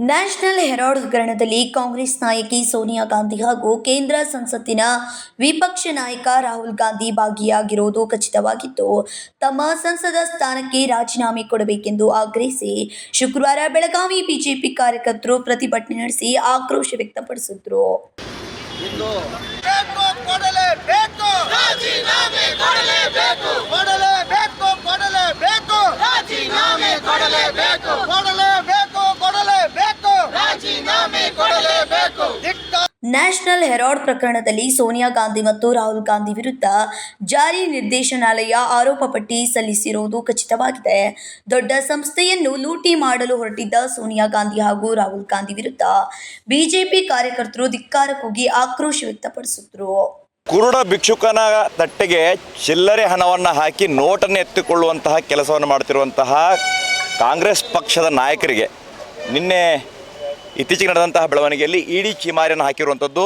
National Herald ಹಗರಣದಲ್ಲಿ ಕಾಂಗ್ರೆಸ್ ನಾಯಕಿ ಸೋನಿಯಾ ಗಾಂಧಿ ಹಾಗೂ ಕೇಂದ್ರ ಸಂಸತ್ತಿನ ವಿಪಕ್ಷ ನಾಯಕ ರಾಹುಲ್ ಗಾಂಧಿ ಭಾಗಿಯಾಗಿರುವುದು ಖಚಿತವಾಗಿದ್ದು ತಮ್ಮ ಸಂಸದ ಸ್ಥಾನಕ್ಕೆ ರಾಜೀನಾಮೆ ಕೊಡಬೇಕೆಂದು ಆಗ್ರಹಿಸಿ ಶುಕ್ರವಾರ ಬೆಳಗಾವಿ ಬಿಜೆಪಿ ಕಾರ್ಯಕರ್ತರು ಪ್ರತಿಭಟನೆ ನಡೆಸಿ ಆಕ್ರೋಶ ವ್ಯಕ್ತಪಡಿಸಿದ್ರು ರಾಜೀನಾಮೆ ಕೊಡಲೇಬೇಕು ಕೊಡಲೇಬೇಕು ಕೊಡಲೇಬೇಕು ರಾಜೀನಾಮೆ ಕೊಡಲೇಬೇಕು ದಿಟ್ಟ ನ್ಯಾಷನಲ್ ಹೆರಾಲ್ಡ್ ಪ್ರಕರಣದಲ್ಲಿ ಸೋನಿಯಾ ಗಾಂಧಿ ಮತ್ತು ರಾಹುಲ್ ಗಾಂಧಿ ವಿರುದ್ಧ ಜಾರಿ ನಿರ್ದೇಶನಾಲಯ ಆರೋಪ ಪಟ್ಟಿ ಸಲ್ಲಿಸಿರುವುದು ಖಚಿತವಾಗಿದೆ. ದೊಡ್ಡ ಸಂಸ್ಥೆಯನ್ನು ಲೂಟಿ ಮಾಡಲು ಹೊರಟಿದ್ದ ಸೋನಿಯಾ ಗಾಂಧಿ ಹಾಗೂ ರಾಹುಲ್ ಗಾಂಧಿ ವಿರುದ್ಧ ಬಿಜೆಪಿ ಕಾರ್ಯಕರ್ತರು ಧಿಕ್ಕಾರ ಕೂಗಿ ಆಕ್ರೋಶ ವ್ಯಕ್ತಪಡಿಸಿದ್ರು. ಕುರುಡ ಭಿಕ್ಷುಕನ ತಟ್ಟೆಗೆ ಚಿಲ್ಲರೆ ಹಣವನ್ನು ಹಾಕಿ ನೋಟನ್ನು ಎತ್ತಿಕೊಳ್ಳುವಂತಹ ಕೆಲಸವನ್ನು ಮಾಡ್ತಿರುವಂತಹ ಕಾಂಗ್ರೆಸ್ ಪಕ್ಷದ ನಾಯಕರಿಗೆ ನಿನ್ನೆ ಇತ್ತೀಚೆಗೆ ನಡೆದಂತಹ ಬೆಳವಣಿಗೆಯಲ್ಲಿ ಇಡಿ ಚಿಮಾರಿಯನ್ನು ಹಾಕಿರುವಂಥದ್ದು.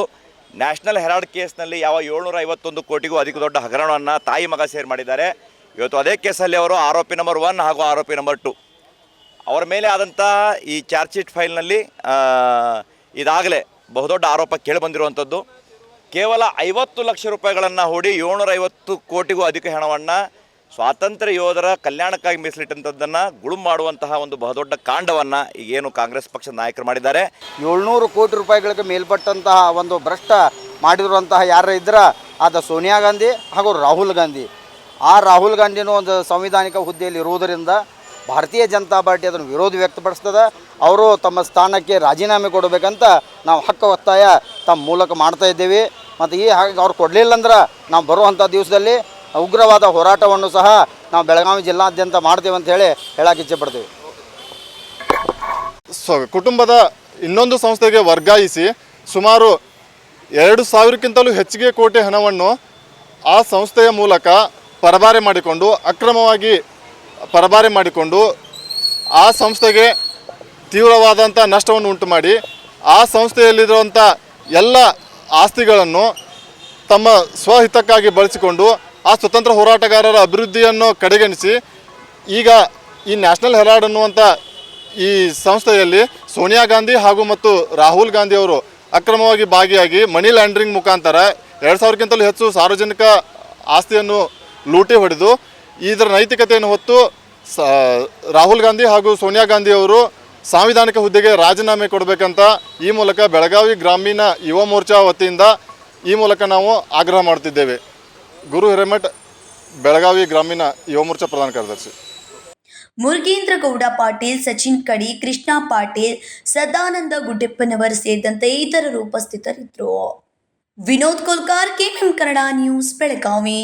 ನ್ಯಾಷನಲ್ ಹೆರಾಲ್ಡ್ ಕೇಸ್ನಲ್ಲಿ ಯಾವ ಏಳ್ನೂರ ಐವತ್ತೊಂದು ಕೋಟಿಗೂ ಅಧಿಕ ದೊಡ್ಡ ಹಗರಣವನ್ನು ತಾಯಿ ಮಗ ಸೇರ್ ಮಾಡಿದ್ದಾರೆ. ಇವತ್ತು ಅದೇ ಕೇಸಲ್ಲಿ ಅವರು ಆರೋಪಿ ನಂಬರ್ ಒನ್ ಹಾಗೂ ಆರೋಪಿ ನಂಬರ್ ಟು. ಅವರ ಮೇಲೆ ಆದಂತಹ ಈ ಚಾರ್ಜ್ ಶೀಟ್ ಫೈಲ್ನಲ್ಲಿ ಇದಾಗಲೇ ಬಹುದೊಡ್ಡ ಆರೋಪ ಕೇಳಿಬಂದಿರುವಂಥದ್ದು. ಕೇವಲ ಐವತ್ತು ಲಕ್ಷ ರೂಪಾಯಿಗಳನ್ನು ಹೂಡಿ ಏಳ್ನೂರ ಐವತ್ತು ಕೋಟಿಗೂ ಅಧಿಕ ಹಣವನ್ನು ಸ್ವಾತಂತ್ರ್ಯ ಯೋಧರ ಕಲ್ಯಾಣಕ್ಕಾಗಿ ಮೀಸಲಿಟ್ಟಂಥದ್ದನ್ನು ಗುಳುಂ ಮಾಡುವಂತಹ ಒಂದು ಬಹುದೊಡ್ಡ ಕಾಂಡವನ್ನು ಈಗೇನು ಕಾಂಗ್ರೆಸ್ ಪಕ್ಷದ ನಾಯಕರು ಮಾಡಿದ್ದಾರೆ. ಏಳ್ನೂರು ಕೋಟಿ ರೂಪಾಯಿಗಳಿಗೆ ಮೇಲ್ಪಟ್ಟಂತಹ ಒಂದು ಭ್ರಷ್ಟ ಮಾಡಿರುವಂತಹ ಯಾರ ಇದ್ರ ಆದ ಸೋನಿಯಾ ಗಾಂಧಿ ಹಾಗೂ ರಾಹುಲ್ ಗಾಂಧಿ. ಆ ರಾಹುಲ್ ಗಾಂಧಿನೂ ಒಂದು ಸಂವಿಧಾನಿಕ ಹುದ್ದೆಯಲ್ಲಿ ಇರುವುದರಿಂದ ಭಾರತೀಯ ಜನತಾ ಪಾರ್ಟಿ ಅದನ್ನು ವಿರೋಧ ವ್ಯಕ್ತಪಡಿಸ್ತದೆ. ಅವರು ತಮ್ಮ ಸ್ಥಾನಕ್ಕೆ ರಾಜೀನಾಮೆ ಕೊಡಬೇಕಂತ ನಾವು ಹಕ್ಕ ಒತ್ತಾಯ ತಮ್ಮ ಮೂಲಕ ಮಾಡ್ತಾ ಇದ್ದೇವೆ. ಮತ್ತು ಈ ಹಾಗೆ ಅವ್ರು ಕೊಡಲಿಲ್ಲ ಅಂದ್ರೆ ನಾವು ಬರುವಂಥ ದಿವಸದಲ್ಲಿ ಉಗ್ರವಾದ ಹೋರಾಟವನ್ನು ಸಹ ನಾವು ಬೆಳಗಾವಿ ಜಿಲ್ಲಾದ್ಯಂತ ಮಾಡ್ತೇವೆ ಅಂತ ಹೇಳಿ ಹೇಳಕ್ಕೆ ಇಚ್ಛೆಪಡ್ತೀವಿ ಸೊ, ಕುಟುಂಬದ ಇನ್ನೊಂದು ಸಂಸ್ಥೆಗೆ ವರ್ಗಾಯಿಸಿ ಸುಮಾರು ಎರಡು ಸಾವಿರಕ್ಕಿಂತಲೂ ಹೆಚ್ಚಿಗೆ ಕೋಟಿ ಹಣವನ್ನು ಆ ಸಂಸ್ಥೆಯ ಮೂಲಕ ಪರಭಾರೆ ಮಾಡಿಕೊಂಡು, ಅಕ್ರಮವಾಗಿ ಪರಭಾರೆ ಮಾಡಿಕೊಂಡು ಆ ಸಂಸ್ಥೆಗೆ ತೀವ್ರವಾದಂಥ ನಷ್ಟವನ್ನು ಉಂಟು ಮಾಡಿ ಆ ಸಂಸ್ಥೆಯಲ್ಲಿರುವಂಥ ಎಲ್ಲ ಆಸ್ತಿಗಳನ್ನು ತಮ್ಮ ಸ್ವಹಿತಕ್ಕಾಗಿ ಬಳಸಿಕೊಂಡು ಆ ಸ್ವತಂತ್ರ ಹೋರಾಟಗಾರರ ಅಭಿವೃದ್ಧಿಯನ್ನು ಕಡೆಗಣಿಸಿ ಈಗ ಈ ನ್ಯಾಷನಲ್ ಹೆರಾಲ್ಡ್ ಅನ್ನುವಂಥ ಈ ಸಂಸ್ಥೆಯಲ್ಲಿ ಸೋನಿಯಾ ಗಾಂಧಿ ಹಾಗೂ ಮತ್ತು ರಾಹುಲ್ ಗಾಂಧಿ ಅವರು ಅಕ್ರಮವಾಗಿ ಭಾಗಿಯಾಗಿ ಮನಿ ಲ್ಯಾಂಡ್ರಿಂಗ್ ಮುಖಾಂತರ ಎರಡು ಸಾವಿರಕ್ಕಿಂತಲೂ ಹೆಚ್ಚು ಸಾರ್ವಜನಿಕ ಆಸ್ತಿಯನ್ನು ಲೂಟಿ ಹೊಡೆದು ಇದರ ನೈತಿಕತೆಯನ್ನು ಹೊತ್ತು ರಾಹುಲ್ ಗಾಂಧಿ ಹಾಗೂ ಸೋನಿಯಾ ಗಾಂಧಿ ಅವರು ಸಾಂವಿಧಾನಿಕ ಹುದ್ದೆಗೆ ರಾಜೀನಾಮೆ ಕೊಡಬೇಕಂತ ಈ ಮೂಲಕ ಬೆಳಗಾವಿ ಗ್ರಾಮೀಣ ಯುವ ಮೋರ್ಚಾ ವತಿಯಿಂದ ಈ ಮೂಲಕ ನಾವು ಆಗ್ರಹ ಮಾಡ್ತಿದ್ದೇವೆ. ಗುರು ಹಿರೇಮಠ್, ಬೆಳಗಾವಿ ಗ್ರಾಮೀಣ ಯುವ ಮೋರ್ಚಾ ಪ್ರಧಾನ ಕಾರ್ಯದರ್ಶಿ. ಮುರುಗೇಂದ್ರ ಗೌಡ ಪಾಟೀಲ್, ಸಚಿನ್ ಕಡಿ, ಕೃಷ್ಣ ಪಾಟೀಲ್, ಸದಾನಂದ ಗುಡ್ಡೆಪ್ಪನವರ್ ಸೇರಿದಂತೆ ಇತರರು ಉಪಸ್ಥಿತರಿದ್ದರು. Vinod Kolkar, K M Kannada news, Belagavi.